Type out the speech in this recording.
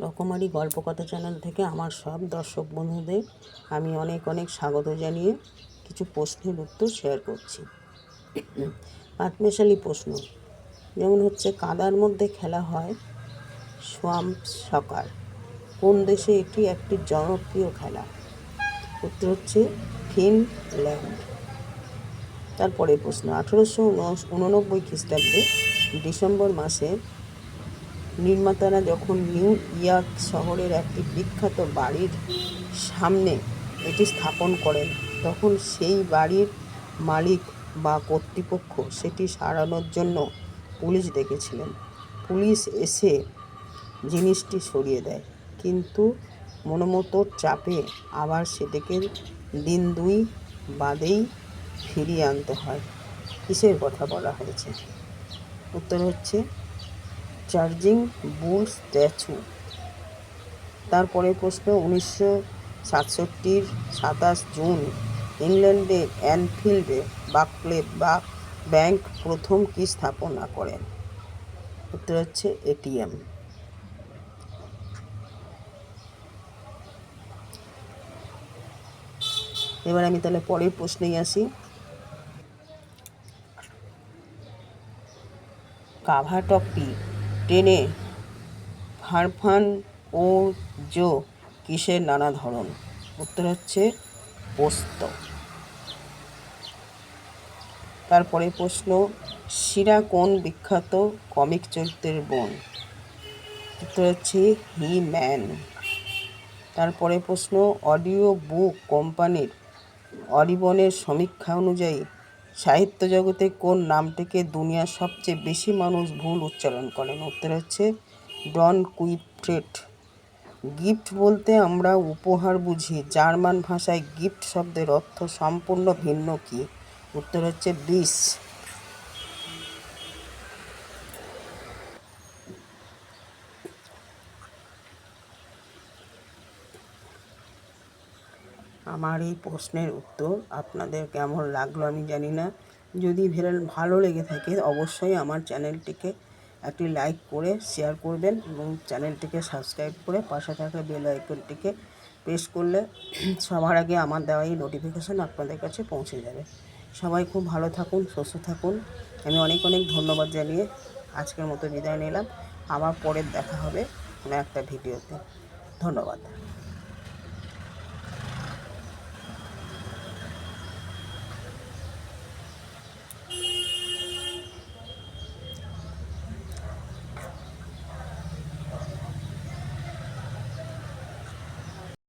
রকমারি গল্পকথা চ্যানেল থেকে আমার সব দর্শক বন্ধুদের আমি অনেক অনেক স্বাগত জানিয়ে কিছু প্রশ্নের উত্তর শেয়ার করছি। পাঁচমেশালি প্রশ্ন, যেমন হচ্ছে, কাদার মধ্যে খেলা হয় সোয়াম্প সকার কোন দেশে এটি একটি জনপ্রিয় খেলা? উত্তর হচ্ছে, ফিনল্যান্ড। তারপরে প্রশ্ন, আঠেরোশো উননব্বই খ্রিস্টাব্দে ডিসেম্বর মাসে নির্মাতারা যখন নিউ ইয়র্ক শহরের একটি বিখ্যাত বাড়ির সামনে এটি স্থাপন করেন, তখন সেই বাড়ির মালিক বা কর্তৃপক্ষ সেটি সারানোর জন্য পুলিশ ডেকেছিলেন। পুলিশ এসে জিনিসটি সরিয়ে দেয়, কিন্তু মনোমতো চাপে আবার সেটিকে দিন দুই বাদেই ফিরিয়ে আনতে হয়। কিসের কথা বলা হয়েছে? উত্তর হচ্ছে চার্জিং বুল স্ট্যাচু। তারপরে প্রশ্ন, উনিশশো সাতষট্টির সাতাশ জুন ইংল্যান্ডের অ্যানফিল্ডে বাকলে বা ব্যাংক প্রথম কি স্থাপনা করেন? উত্তর হচ্ছে এটিএম। এবার আমি তাহলে পরের প্রশ্নেই আসি। কাভাটপটি টেনে ফারফান ও জো কিসের নানা ধরন? উত্তর হচ্ছে পোস্ত। তারপরে প্রশ্ন, শিরা কোন বিখ্যাত কমিক চরিত্রের বোন? উত্তর হচ্ছে হি ম্যান। তারপরে প্রশ্ন, অডিও বুক কোম্পানির অরিবনের সমীক্ষা অনুযায়ী সাহিত্য জগতে কোন নামটিকে দুনিয়ার সবচেয়ে বেশি মানুষ ভুল উচ্চারণ করেন? উত্তর হচ্ছে ডন কুইট্রেট গিফট বলতে আমরা উপহার বুঝি। জার্মান ভাষায় গিফট শব্দের অর্থ সম্পূর্ণ ভিন্ন কি? উত্তর হচ্ছে বিষ আমার এই প্রশ্নের উত্তর আপনাদের কেমন লাগল আমি জানি না। যদি ভালো লেগে থাকে অবশ্যই আমার চ্যানেলটিকে একটি লাইক করে শেয়ার করবেন এবং চ্যানেলটিকে সাবস্ক্রাইব করে পাশে থাকা বেল আইকনটিকে প্রেস করলে সবার আগে আমার দেওয়া এই নোটিফিকেশান আপনাদের কাছে পৌঁছে যাবে। সবাই খুব ভালো থাকুন, সুস্থ থাকুন। আমি অনেক অনেক ধন্যবাদ জানিয়ে আজকের মতো বিদায় নিলাম। আবার পরের দেখা হবে কোনো একটা ভিডিওতে। ধন্যবাদ।